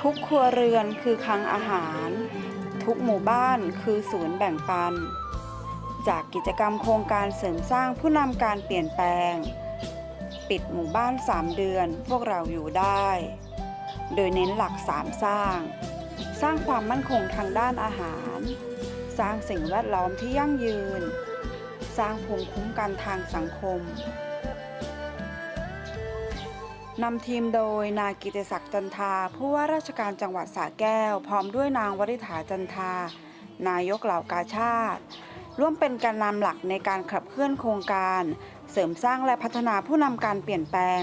ทุกครัวเรือนคือคลังอาหาร ทุกหมู่บ้านคือศูนย์แบ่งปัน จากกิจกรรมโครงการเสริมสร้างผู้นำการเปลี่ยนแปลง ปิดหมู่บ้าน 3 เดือนพวกเราอยู่ได้ โดยเน้นหลัก 3 สร้าง สร้างความมั่นคงทางด้านอาหาร สร้างสิ่งแวดล้อมที่ยั่งยืน สร้างภูมิคุ้มกันทางสังคม นำทีมโดยนายกิติศักดิ์จันทา ผู้ว่าราชการจังหวัดสระแก้ว พร้อมด้วยนางวริษฐาจันทา นายกเหล่ากาชาติ ร่วมเป็นการนำหลักในการขับเคลื่อนโครงการ เสริมสร้างและพัฒนาผู้นำการเปลี่ยนแปลง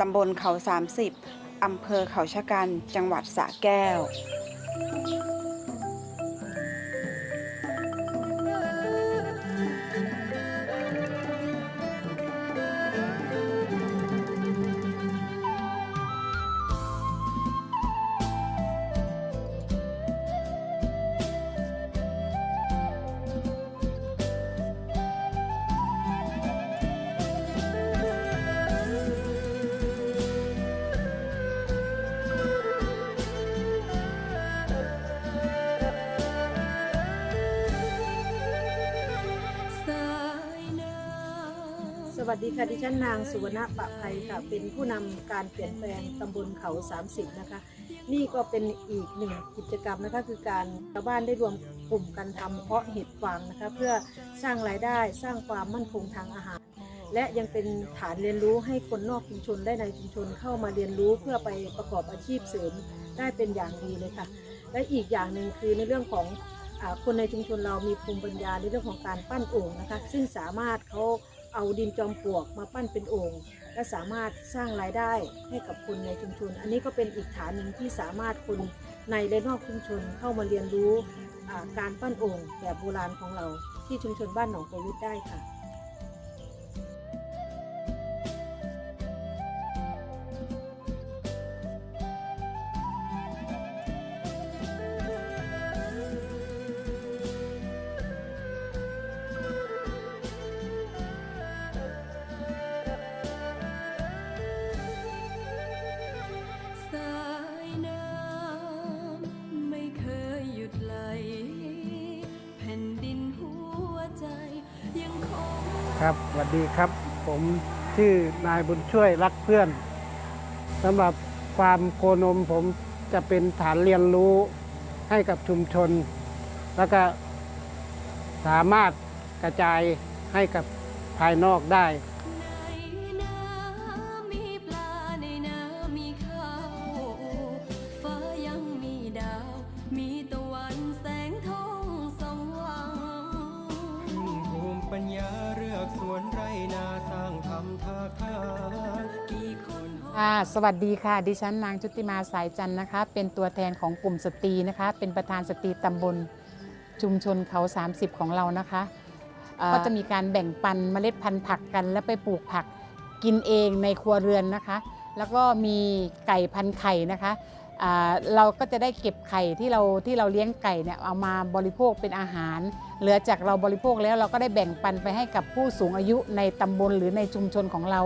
ตำบลเขา 30อำเภอเขาชะกัน จังหวัดสระแก้ว วัสดีค่ะดิฉันนางสุวรรณปะภัยค่ะ เป็นผู้นำการเปลี่ยนแปลงตำบลเขา 30 นะคะ นี่ก็เป็นอีกหนึ่งกิจกรรมนะคะคือการชาวบ้านได้รวมกลุ่มกันทำเพาะเห็ดฟางนะคะ เพื่อสร้างรายได้สร้างความมั่นคงทางอาหาร และยังเป็นฐานเรียนรู้ให้คนนอกชุมชนและในชุมชนเข้ามาเรียนรู้เพื่อไปประกอบอาชีพเสริมได้เป็นอย่างดีเลยค่ะ และอีกอย่างหนึ่งคือในเรื่องของอคนในชุมชนเรามีภูมิปัญญาในเรื่องของการปั้นโอ่งนะคะ ซึ่งสามารถเขา เอาดินจอมปลวกมาปั้นเป็นโอ่งและสามารถสร้างรายได้ให้กับคนในชุมชน อันนี้ก็เป็นอีกฐานหนึ่งที่สามารถคนในและนอกชุมชนเข้ามาเรียนรู้การปั้นโอ่งแบบโบราณของเราที่ชุมชนบ้านหนองประวิทได้ค่ะ ครับสวัสดีครับ ผมชื่อนายบุญช่วยรักเพื่อนสำหรับฟาร์มโคนมผมจะเป็นฐานเรียนรู้ให้กับชุมชน แล้วก็สามารถกระจายให้กับภายนอกได้ นาสร้างทำท่าทางกี่คนค่ะสวัสดีค่ะ ดิฉันนางชุติมาสายจันนะคะ เป็นตัวแทนของกลุ่มสตรีนะคะ เป็นประธานสตรีตำบลชุมชนเขา 30 ของเรานะคะ ก็จะมีการแบ่งปันเมล็ดพันธุ์ผักกัน และไปปลูกผักกินเองในครัวเรือนนะคะ แล้วก็มีไก่พันไข่นะคะ เราก็จะได้เก็บไข่ที่เราที่เราเลี้ยงไก่เนี่ยเอามาบริโภคเป็นอาหาร เหลือจากเราบริโภคแล้วเราก็ได้แบ่งปันไปให้กับผู้สูงอายุในตำบลหรือในชุมชนของเรา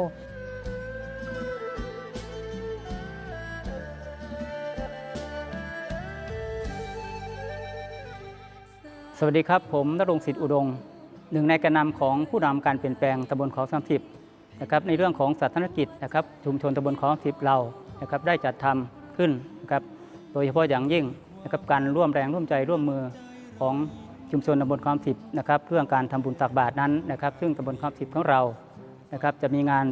สวัสดีครับ ผมนรงค์สิทธิอุดงหนึ่งในแกนนำของผู้นำการเปลี่ยนแปลงตำบลขาสามสิบนะครับในเรื่องของสาธารณกิจนะครับชุมชนตำบลขาสามสิบเรานะครับได้จัดทำ ขึ้นนะครับโดยเฉพาะอย่างยิ่งนะครับการร่วมแรงร่วมใจร่วมมือของชุมชนตำบลเขาสามสิบนะครับเพื่อการทำบุญตักบาตรนั้นนะครับ ซึ่งตำบลเขาสามสิบของเรานะครับจะมีงาน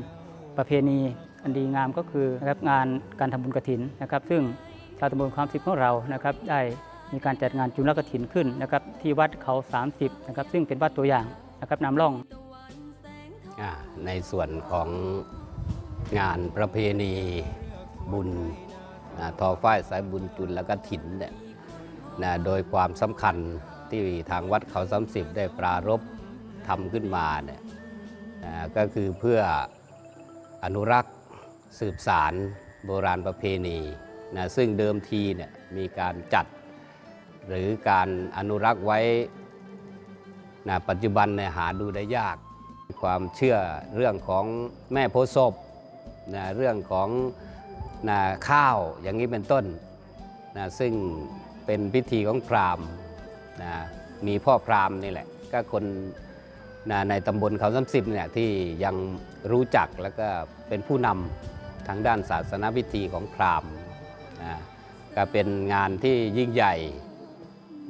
ประเพณีอันดีงามก็คือนะครับงานการทำบุญกฐินนะครับ ซึ่งชาวตำบลความสิบของเรานะครับได้มีการจัดงานจุลกฐินขึ้นนะครับที่วัดเขา 30นะครับซึ่งเป็นวัดตัวอย่างนะครับนำร่องในส่วนของงานประเพณีบุญ อ่าทอฝ้ายสายบุญจุลและก็ถิ่นเนี่ยนะโดยความสำคัญที่ทางวัดเขาสามสิบได้ปรารบทำขึ้นมาเนี่ยอ่าก็คือเพื่ออนุรักษ์สืบสารโบราณประเพณีนะซึ่งเดิมทีเนี่ยมีการจัด หรือการอนุรักษ์ไว้นะปัจจุบันเนี่ยหาดูได้ยาก ความเชื่อเรื่องของแม่โพศพนะเรื่องของ นะข้าวอย่างนี้เป็นต้นนะซึ่งเป็นพิธีของพราหมณ์นะมีพ่อพราหมณ์นี่แหละ ก็คนนะในตำบลเขาซ้ำสิบเนี่ยที่ยังรู้จักแล้วก็เป็นผู้นำทางด้านศาสนาพิธีของพราหมณ์นะก็เป็นงานที่ยิ่งใหญ่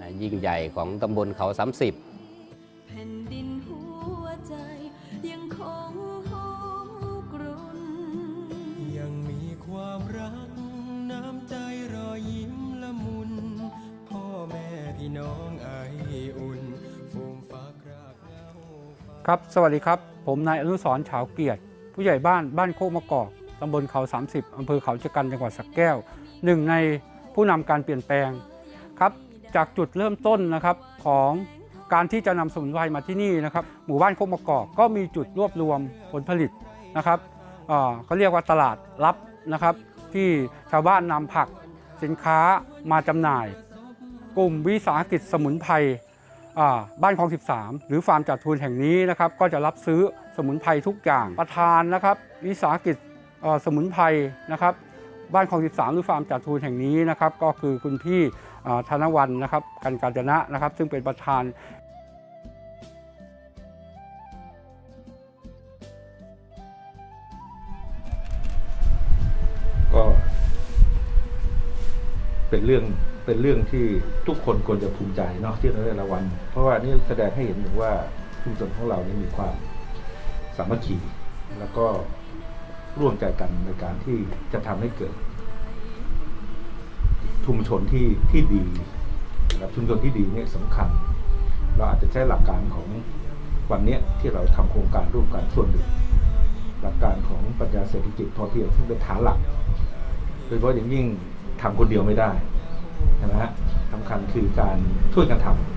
นะยิ่งใหญ่ของตำบลเขาซ้ำสิบ ครับ สวัสดีครับ ผมนายอนุสรณ์ฉาวเกียรติ ผู้ใหญ่บ้านบ้านโคกมะกอกตำบลเขา 30 อำเภอเขาชะกันจังหวัดสระแก้วหนึ่งในผู้นำการเปลี่ยนแปลงครับ จากจุดเริ่มต้นนะครับของการที่จะนำสมุนไพรมาที่นี่นะครับ หมู่บ้านโคกมะกอกก็มีจุดรวบรวมผลผลิตนะครับอ่าเขาเรียกว่าตลาดรับนะครับ ที่ชาวบ้านนำผักสินค้ามาจำหน่าย กลุ่มวิสาหกิจสมุนไพร บ้านคลอง 13 หรือฟาร์มจัดทุนแห่งนี้นะครับก็จะรับซื้อสมุนไพรทุกอย่างประธานนะครับวิสาหกิจสมุนไพรนะครับบ้านคลอง 13 หรือฟาร์มจัดทุนแห่งนี้นะครับก็คือคุณพี่ธนวันนะครับกันกาญจนะนะครับ ซึ่งเป็นประธานก็เป็นเรื่อง เป็นเรื่องที่ทุกคนควรจะภูมิใจเนาะที่เราได้รางวัลเพราะว่านี่แสดงให้เห็นถึงว่าชุมชนของเรานี่มีความสามัคคีแล้วก็ร่วมใจกันในการที่จะทำให้เกิด ชุมชนที่ที่ดีนะครับชุมชนที่ดีเนี่ยสำคัญ เราอาจจะใช้หลักการของวันนี้ที่เราทำโครงการร่วมกันส่วนหนึ่งหลักการของปรัชญาเศรษฐกิจพอเพียงซึ่งเป็นฐานหลักโดยเฉพาะอย่างยิ่งทำคนเดียวไม่ได้ ใช่ไหมฮะสำคัญคือการช่วยกันทำ